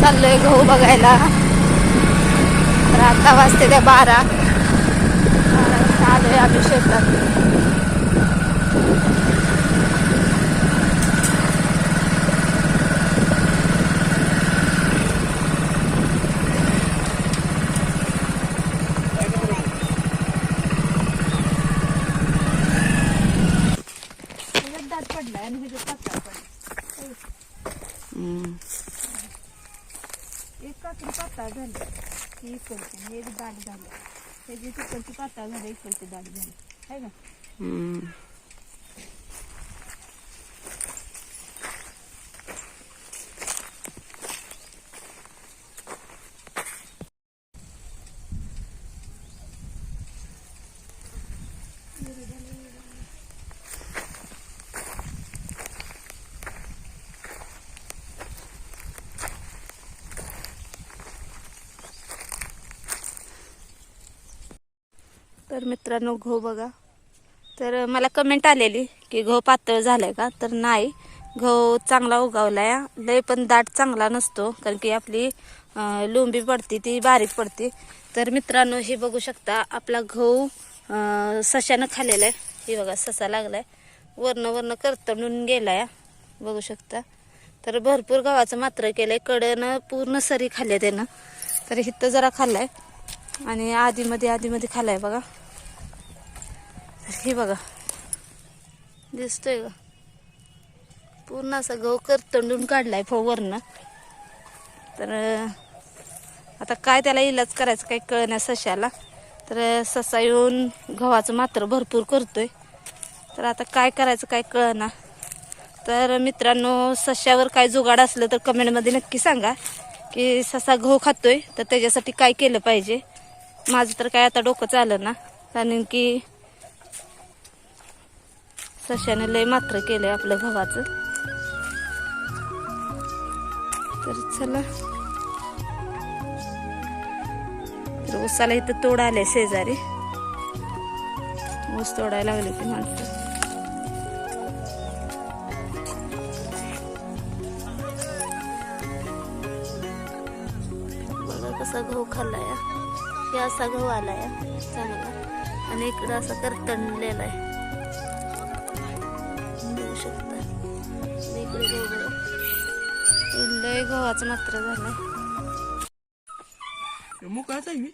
चाललोय गहू बघायला. तर आता वाजते त्या बारा. चालू आहे आलोय आम्ही शेतात. त्याची तिकडची पातळ झाली इकडची दाट झाली. आहे का? तर मित्रांनो घो बघा. तर मला कमेंट आलेली की गहू पातळ झालाय का? तर नाही. गहू चांगला उगावलाय. लय पण दाट चांगला नसतो कारण की आपली लोंबी पडते ती बारीक पडते. तर मित्रांनो हे बघू शकता आपला गहू सशानं खाल्लेला आहे. हे बघा ससा लागलाय. वरनं वरनं करतडून गेलाय. बघू शकता. तर भरपूर गव्हाचं मात्र केलंय. कडनं पूर्ण सरी खाल्ल्या त्यानं. तर इथं जरा खाल्लाय. आणि आधीमध्ये आधीमध्ये खाल्लाय बघा. हे बघा. दिसतोय का पूर्ण असा गहू करतंडून काढलाय वरनं तर आता काय त्याला इलाज करायचं काय कळण्या सशाला. तर ससा येऊन गव्हाचं मात्र भरपूर करतोय. तर आता काय करायचं काय कळना. तर मित्रांनो सश्यावर काय जुगाड असलं तर कमेंटमध्ये नक्की सांगा की ससा गहू खातोय तर त्याच्यासाठी काय केलं पाहिजे? माझं तर काय आता डोकं चालं ना कारण की सश्याने लय मात्र केलंय आपलं गव्हाचं तर चला. तर उसाला इथं तोड आले शेजारी. ऊस तोडायला लागले ती माणसं. कसा गहू खाल्लाय. हे. असा गहू आलाय. चांगला आणि इकडं असा करतणलेला आहे. लय गव्हाचं मात्र झालंय. मोकळाच आहे मी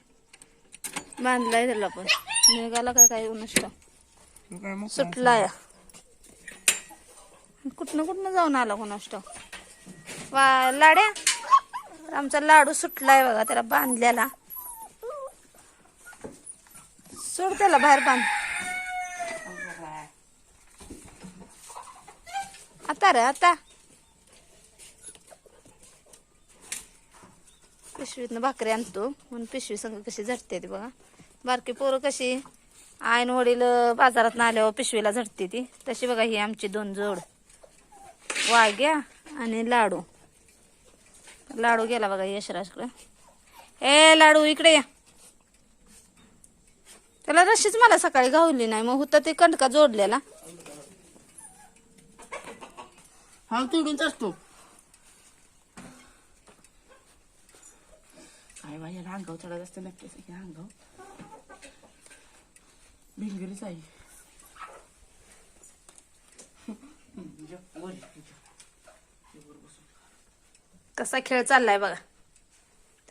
बांधलाय त्याला पण. निघाला काय काय मोकळा सुटलाय. कुठनं कुठनं जाऊन आला कोणाष्ट वा लाड्या आमचा लाडू सुटलाय बघा त्याला बांधलेला. सोड त्याला बाहेर बांध. आता रे आता. पिशवीतनं भाकरी आणतो. म्हणून पिशवी संग कशी झटते ती बघा. बारकी पोरं कशी आईन वडील बाजारात आल्यावर पिशवीला झटते ती. तशी बघा ही आमची दोन जोड. वाग्या आणि लाडू. लाडू गेला बघा यशराजकडे. ए लाडू इकडे या. त्याला रशीच मला सकाळी गावली नाही. मग होता ते कंटका जोडलेला. हा तोडूनच असतो काय बाई याला अंगाव चढत असतं नक्कीच हे अंगाव भिंगरीच आहे कसा खेळ चाललाय बघा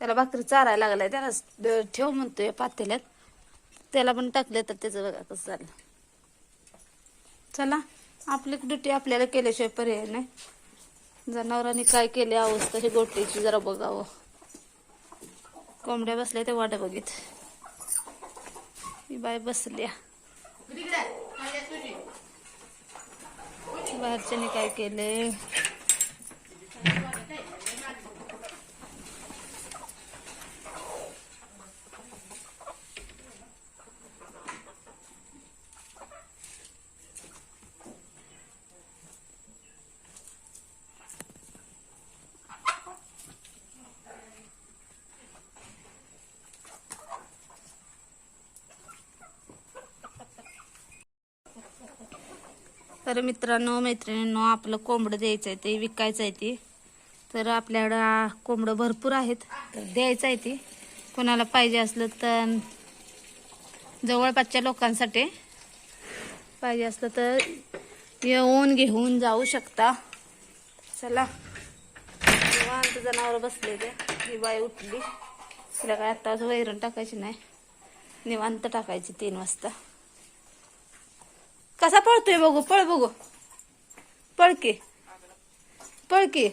त्याला भाकरी चारायला लागलाय त्याला ठेव म्हणतोय पातेल्यात त्याला पण टाकले तर त्याचं बघा कसं चाललं चला आपली ड्युटी आपल्याला केल्याशिवाय पर्याय नाही जनावरांनी काय केले अवस्था हे गोटीची जरा बघावं कोंबड्या बसल्या ते वाट बघित. ही बाय बसल्या बाहेरच्याने काय केले मित्रांनो मैत्रिणींनो आपलं कोंबडं द्यायचं आहे ते विकायचं आहे ती. तर आपल्याकडं कोंबडं भरपूर आहेत. तर द्यायचं आहे ती. कोणाला पाहिजे असलं तर जवळपासच्या लोकांसाठी पाहिजे असलं तर येऊन घेऊन जाऊ शकता. चला. निवांत जनावर बसले ते. ही बाई उठली. तिला काय आत्ताच वैरण टाकायची नाही. निवांत टाकायची तीन वाजता. कसा पळतोय बघू पळ बघू पळ की पळ की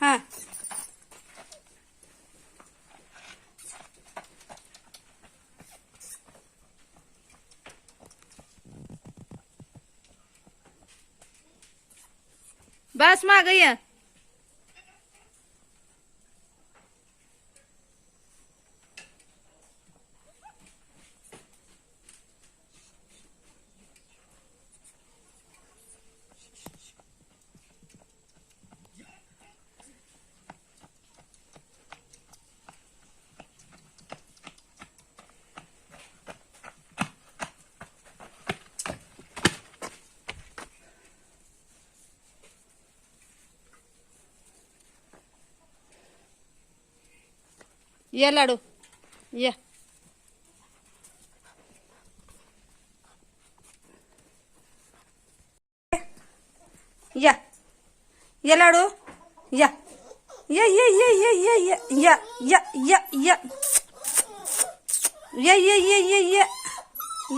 हा बस माग ये ये लाडू ये या ये लाडू या या या या या या या या या या या या या या या या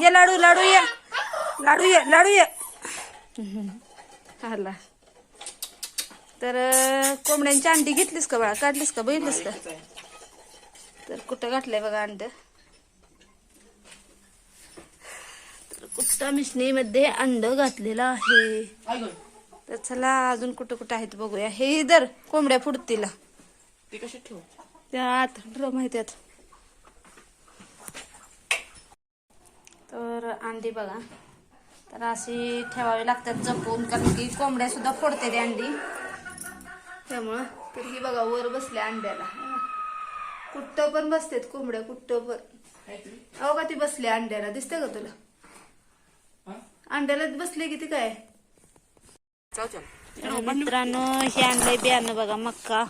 ये लाडू लाडू ये लाडू ये लाडू ये आला तर कोंबड्यांची अंडी घेतलीस का बाळा काढलीस का बघितलीस का तर कुठं घातलंय बघा अंड? तर कुट्टा मिशनीमध्ये अंड घातलेलं आहे? तर चला अजून कुठं कुठं आहेत बघूया. हे इधर कोंबड्या फुडतीला ते कशी ठेवू? त्या आत ड्रम त्यात. तर अंडी बघा. तर अशी ठेवावी लागतात जपून कारण की कोंबड्या सुद्धा फोडते ते अंडी. त्यामुळं तर ही बघा वर बसल्या अंड्याला. कुठं पण बसतेत कोंबड्या कुठं पण? अहो का ती बसली अंड्याला? दिसते का तुला? अंड्याला बसले किती काय? मित्रांनो हे आणलंय बियाणं बघा मक्का.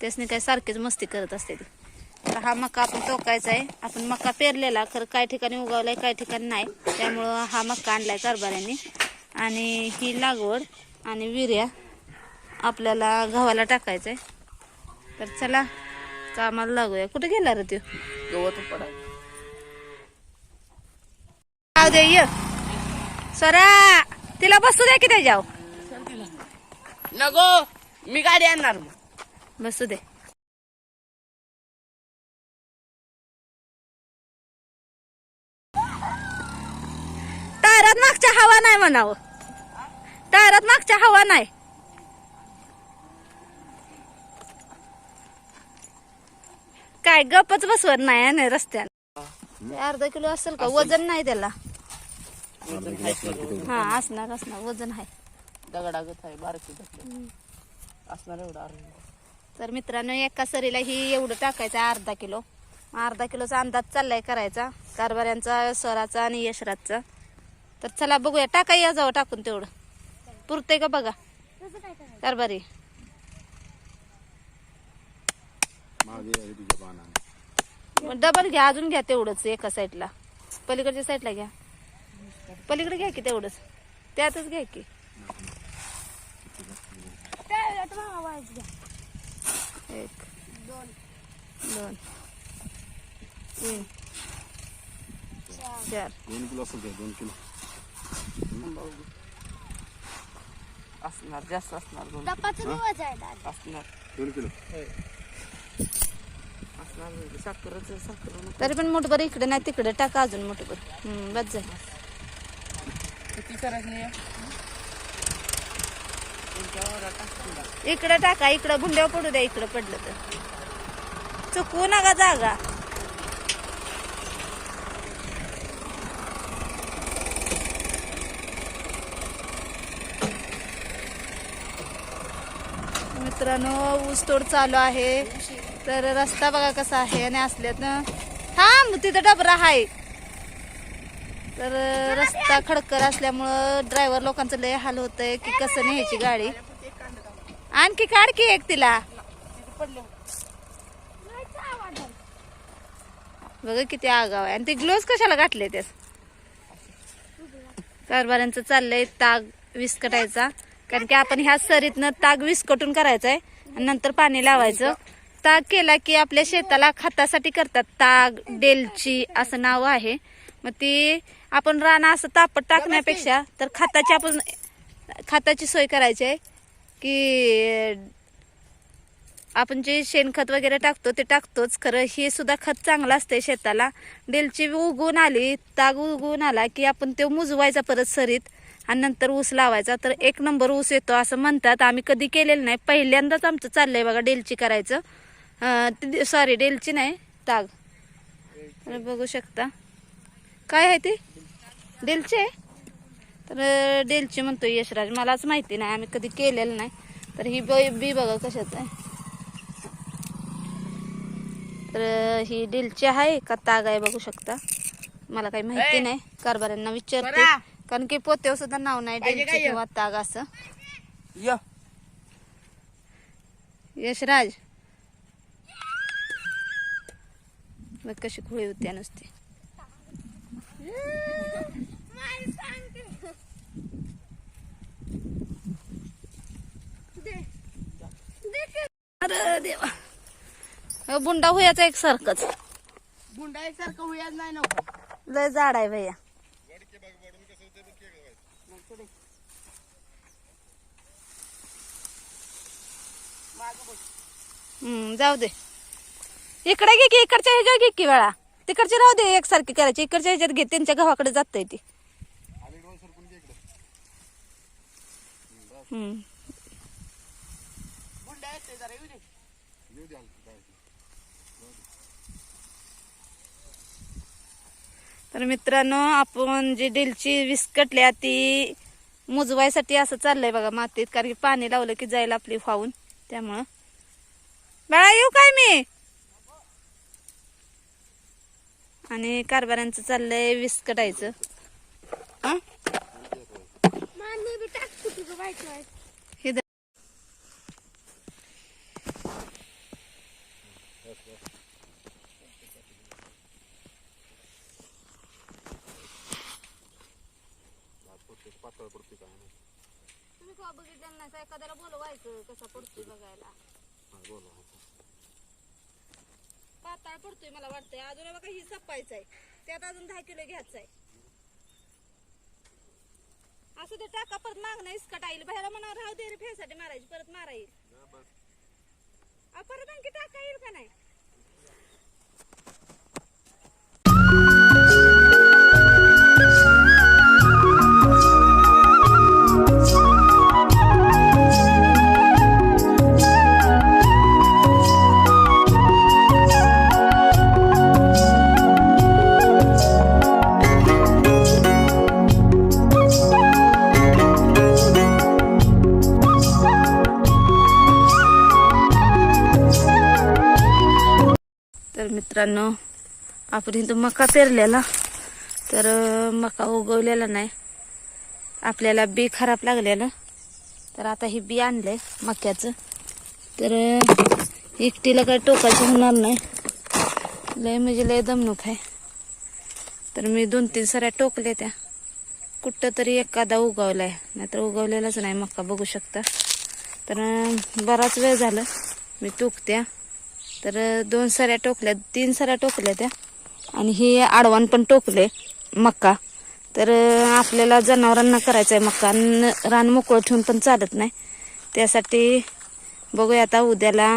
त्यासने काय सारखेच मस्ती करत असते ती. तर हा मक्का आपण टोकायचा आहे. आपण मक्का पेरलेला खरं काही ठिकाणी उगवलाय काही ठिकाणी नाही. त्यामुळं हा मक्का आणलाय कारभाऱ्यांनी. आणि ही लागवड आणि विर्या आपल्याला गव्हाला टाकायचं आहे तर चला कामाला लागूया. कुठे गेला रे तो गवत पडा जाऊ दे ये. सरा तिला बसू दे की त्याच्यावर नको मी गाडी आणणार मग. बसू दे. टायरात मागच्या हवा नाही म्हणावं. टायरात मागच्या हवा नाही. काय गपच बसवत नाही ना रस्त्याला ते अर्धा किलो असेल का? वजन नाही त्याला. हा असणार असणार. वजन आहे. दगडागत आहे बारकी असणार एवढं अर्ध. तर मित्रांनो एका सरीला ही एवढं टाकायचं आहे अर्धा किलो. अर्धा किलोचा अंदाज चाललाय करायचा कारभाऱ्यांचा सराचा आणि यशराजचा. तर चला बघूया टाका या जावं टाकून तेवढं. पुरतंय का बघा? कारभारी. डबल घ्या अजून घ्या तेवढंच एका साईडला पलीकडच्या साईडला घ्या. पलीकडे घ्या की तेवढंच. त्यातच घ्या की. एक दोन तीन चार. दोन किलो असेल ते दोन किलो. असणार जास्त असणार दोन असणार. दोन किलो. साखरच साखर तरी पण मोठभर इकडे नाही तिकडे टाका अजून मोठभर हम्म बस झालं. किती करायचं नाही इकडे टाका इकडं भुंड्या पडू द्या इकडं पडलं तर. चुकवू नका जागा. मित्रांनो ऊसतोड चालू आहे. तर रस्ता बघा कसा आहे आणि असल्यात ना. थांब तिथं डबरा आहे तर रस्ता खडकर असल्यामुळं ड्रायव्हर लोकांचं लय हाल होतंय की कसं न्यायची गाडी. आणखी काढ की एक तिला. बघा किती आगाव आहे. आणि ते ग्लोव्ह कशाला घातले त्यास कारभाऱ्यांचं चाललंय ताग विस्कटायचा. कारण की आपण ह्या सरीतनं ताग विस्कटून करायचा आहे आणि नंतर पाणी लावायचं. ताग केला की आपल्या शेताला खतासाठी करतात. ताग डेलची असं नाव आहे. मग ती आपण रान असं तापट टाकण्यापेक्षा तर खताची आपण खताची सोय करायची आहे की आपण जे शेणखत वगैरे टाकतो ते टाकतोच. खरं हे सुद्धा खत चांगलं असतंय शेताला. डेलची उगवून आली ताग उगवून आला की आपण ते मुजवायचा परत सरीत आणि नंतर ऊस लावायचा. तर एक नंबर ऊस येतो असं म्हणतात. आम्ही कधी केलेलं नाही. पहिल्यांदाच आमचं चाललंय बघा डेलची करायचं. सॉरी डेलची नाही ताग. तर बघू शकता. काय आहे ते? डेलची? आहे तर डेलची म्हणतो यशराज. मलाच माहिती नाही आम्ही कधी केलेलं नाही. तर ही बी बी बघा कशाचं आहे. तर ही डेलची आहे का ताग आहे बघू शकता. मला काही माहिती! नाही कारभाऱ्यांना विचारते. कारण की पोतेव सुद्धा नाव नाही डेलची? किंवा ताग असं. य. यशराज बघ कशी खुळी होती नुसती? अरे देवा. बुंडा हुयाचा एक सारखंच. गुंडा एकसारखं होईच नाही नव्हतं लय जाड आहे भैया. हम्म जाऊ दे. इकडे घे की इकडच्या ह्याच्यावर घे की वेळा तिकडची राहू दे एकसारखी करायची. इकडच्या ह्याच्यात घे त्यांच्या गावाकडे जात ती. तर मित्रांनो आपण जी डेलची विस्कटल्या ती मुजवायसाठी असं चाललंय बघा मातीत. कारण की पाणी लावलं की जाईल आपली फावून त्यामुळं. बाळा येऊ काय मी? आणि कारभाऱ्यांचं चाललंय विस्कटायचं. हं? हे द- तुम्ही का बघितलं नाही? एखाद्याला बोलवायचं कसा पडतोय बघायला. पाताळ पडतोय मला वाटतंय. अजून बघा ही सपायचं आहे. त्यात अजून दहा किलो घ्यायचं आहे. असं ते टाका परत मागणं इसकट येईल बाहेर म्हणा राहू दे रे फेसाठी मारायची परत मारा येईल परत आणखी टाका येईल का नाही? मित्रांनो आपण इथं मका पेरलेला. तर मका उगवलेला नाही. आपल्याला बी खराब लागलेलं. तर आता हे बी आणलंय मक्याचं. तर एकटीला काही टोकायचं होणार नाही. लय म्हणजे लय दमणूक आहे. तर मी दोन तीन सऱ्या टोकल्या त्या. कुठं तरी एखादा उगवलाय. नाहीतर उगवलेलाच नाही मक्का बघू शकता. तर बराच वेळ झालं. मी टोकत्या. तर दोन सऱ्या टोकल्या तीन सऱ्या टोकल्या त्या आणि हे आडवान पण टोकले मक्का. तर आपल्याला जनावरांना करायचं आहे मक्का रान मोकळं ठेवून पण चालत नाही. त्यासाठी बघूया आता उद्याला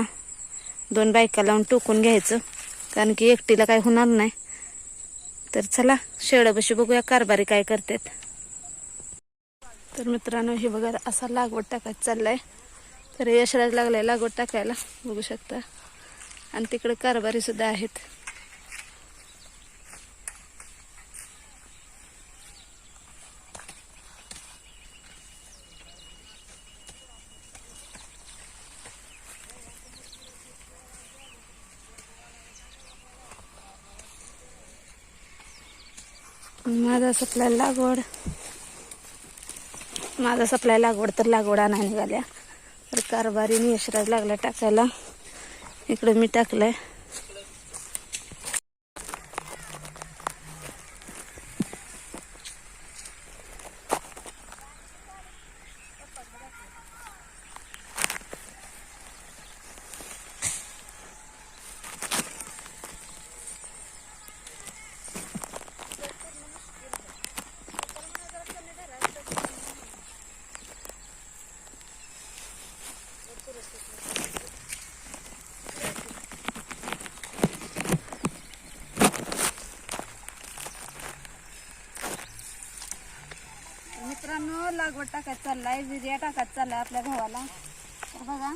दोन बायका लावून टोकून घ्यायचं. कारण की एकटीला काय होणार नाही. तर चला शेळबशी बघूया कारभारी काय करतात. तर मित्रांनो हे बघा असा लागवड टाकायचं चाललाय. तर यशराज लागलाय लागवड टाकायला. बघू शकता. आणि तिकडे कारभारी सुद्धा आहेत. माझा सप्लाय लागवड. माझा सप्लाय लागवड तर लागवड आणायला निघाल्या. तर कारभारीने यशराज लागला टाकायला. इकडे मी टाकलंय लागवड टाकायचं चाललाय. विर्या टाकायचं चाललाय आपल्या गव्हाला बघा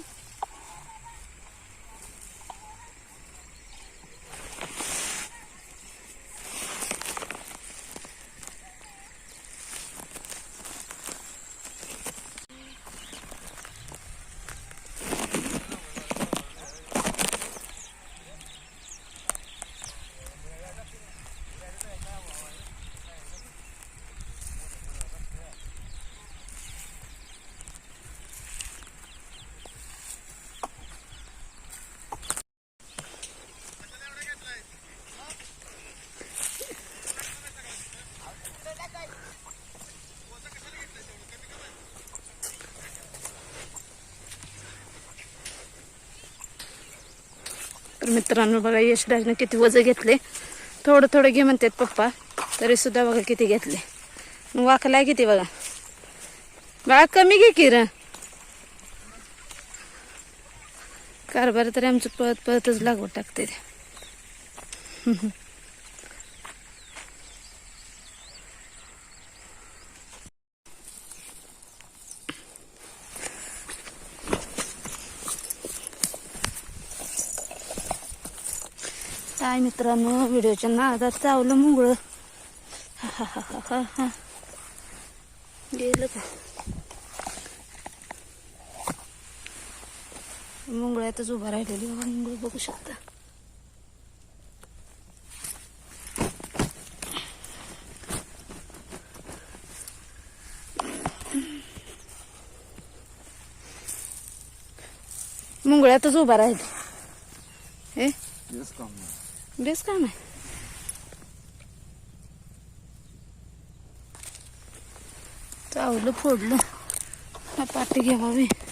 तर मित्रांनो बघा यशराजनं किती वजन घेतले थोडं थोडं घे म्हणतात पप्पा तरीसुद्धा बघा किती घेतले मग वाकलाय किती बघा. बाळा कमी घे की र. कारभार तरी आमचं पळत पळतच लागवड टाकते ते. काय मित्रांनो व्हिडिओच्या नादात चावलं मुंगळ. हा, हा, हा, हा, हा, गेलं का? मुंगळ्यातच उभा राहिलेली बाबा मुंगळ बघू शकता. मुंगळ्यातच उभा राहिली. हे? बेस काम आहे चावलं फोडलं पाठी घ्यावी काय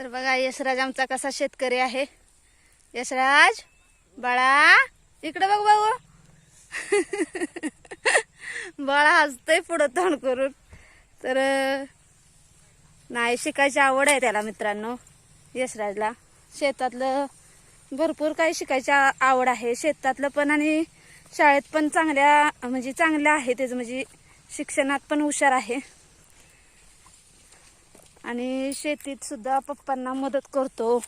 तर बघा यशराज आमचा कसा शेतकरी आहे. यशराज बाळा इकडे बघ भाऊ. बाळा हसतंय पुढं तोंड करून. तर नाही शिकायची आवड आहे त्याला मित्रांनो यशराजला. शेतातलं भरपूर काही शिकायची आवड आहे. शेतातलं पण आणि शाळेत पण चांगल्या म्हणजे चांगलं आहे त्याचं म्हणजे शिक्षणात पण हुशार आहे. आणि शेतीत सुद्धा पप्पांना मदत करतो.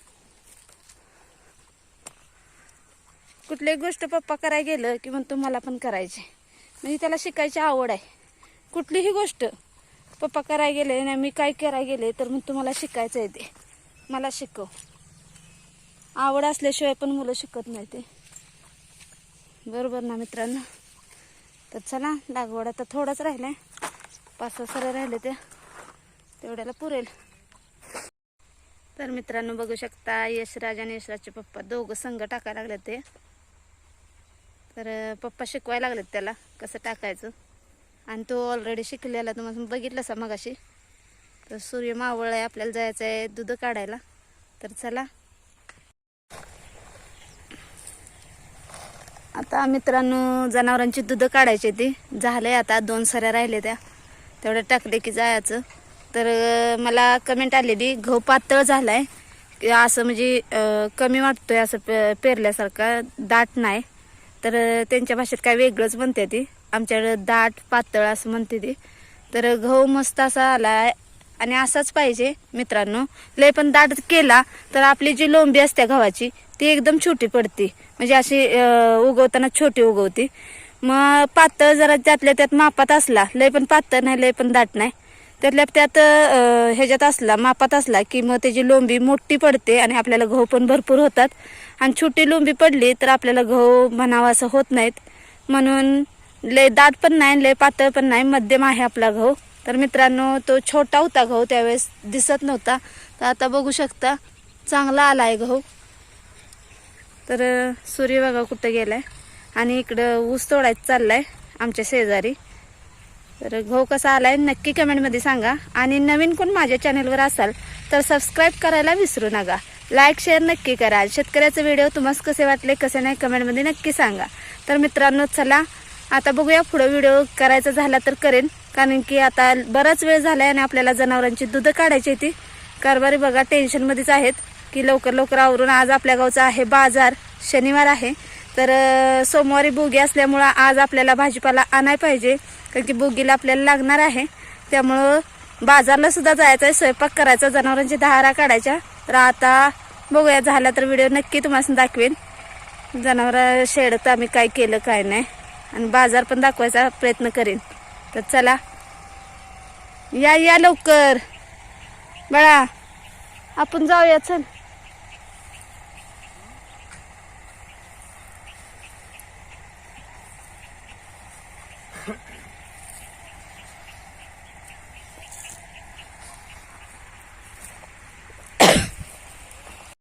कुठलीही गोष्ट पप्पा करायला गेलं की म्हणतो मला पण करायची. म्हणजे त्याला शिकायची आवड आहे. कुठलीही गोष्ट पप्पा करायला गेले आणि मी काय करायला गेले तर मग तुम्हाला शिकायचं आहे ते. मला शिकव. आवड असल्याशिवाय पण मुलं शिकत नाही ते. बरोबर ना मित्रांनो? तर चला लागवड आता थोडंच राहिलंय. पाच सहा सर राहिले त्या. तेवढ्याला पुरेल. तर मित्रांनो बघू शकता यशराज आणि यशराजचे पप्पा दोघं संघ टाकायला लागले ते. तर पप्पा शिकवायला लागलेत त्याला कसं टाकायचं. आणि तो ऑलरेडी शिकलेला तुम्हाला बघितलं सा मगाशी. तर सूर्य मावळ आहे आपल्याला जायचं आहे दूध काढायला. तर चला. आता मित्रांनो जनावरांची दूध काढायची ती. झालंय आता दोन सऱ्या राहिले त्या. तेवढ्या टाकले की जायचं. तर मला कमेंट आलेली गहू पातळ झाला आहे असं म्हणजे कमी वाटतोय असं पे- पेरल्यासारखा दाट नाही. तर त्यांच्या भाषेत काय वेगळंच म्हणते ती. आमच्याकडे दाट पातळ असं म्हणते ती. तर गहू मस्त असा आलाय आणि असाच पाहिजे मित्रांनो. लय पण दाट केला तर आपली जी लोंबी असते गव्हाची ती एकदम छोटी पडते. म्हणजे अशी उगवताना छोटी उगवती. मग पातळ जरा त्यातल्या त्यात मापात असला लय पण पातळ नाही लय पण दाट नाही. त्यातल्या त्यात ह्याच्यात असला मापात असला की मग त्याची लोंबी मोठी पडते आणि आपल्याला गहू पण भरपूर होतात. आणि छोटी लोंबी पडली तर आपल्याला गहू म्हणावा असं होत नाहीत. म्हणून लय दाट पण नाही लय पातळ पण नाही मध्यम आहे आपला गहू. तर मित्रांनो तो छोटा होता गहू त्यावेळेस दिसत नव्हता. तर आता बघू शकता चांगला आला आहे गहू. तर सूर्य बघा कुठं गेलाय. आणि इकडं ऊस तोडायचं चाललाय आमच्या शेजारी. तर भाऊ कसा आलाय नक्की कमेंटमध्ये सांगा. आणि नवीन कोण माझ्या चॅनलवर असाल तर सबस्क्राईब करायला विसरू नका. लाईक शेअर नक्की करा. शेतकऱ्याचे व्हिडिओ तुम्हाला कसे वाटले कसे नाही कमेंटमध्ये नक्की सांगा. तर मित्रांनो चला आता बघूया पुढं व्हिडिओ करायचा झाला तर करेन. कारण की आता बराच वेळ झाला आणि आपल्याला जनावरांची दूध काढायची होती कारभारी बघा टेन्शनमध्येच आहेत की लवकर लवकर आवरून आज आपल्या गावचा आहे बाजार. शनिवार आहे. तर सोमवारी बोगी असल्यामुळं आज आपल्याला भाजीपाला आणाय पाहिजे. कारण की बोगीला आपल्याला लागणार आहे. त्यामुळं बाजारला सुद्धा जायचं आहे स्वयंपाक करायचा जनावरांची दहारा काढायच्या. तर आता बघूया झाला तर व्हिडिओ नक्की तुम्हाला दाखवेन. जनावरं शेडत आम्ही काय केलं काय नाही. आणि बाजार पण दाखवायचा प्रयत्न करेन. तर चला. या या लवकर. बाळा आपण जाऊया चल.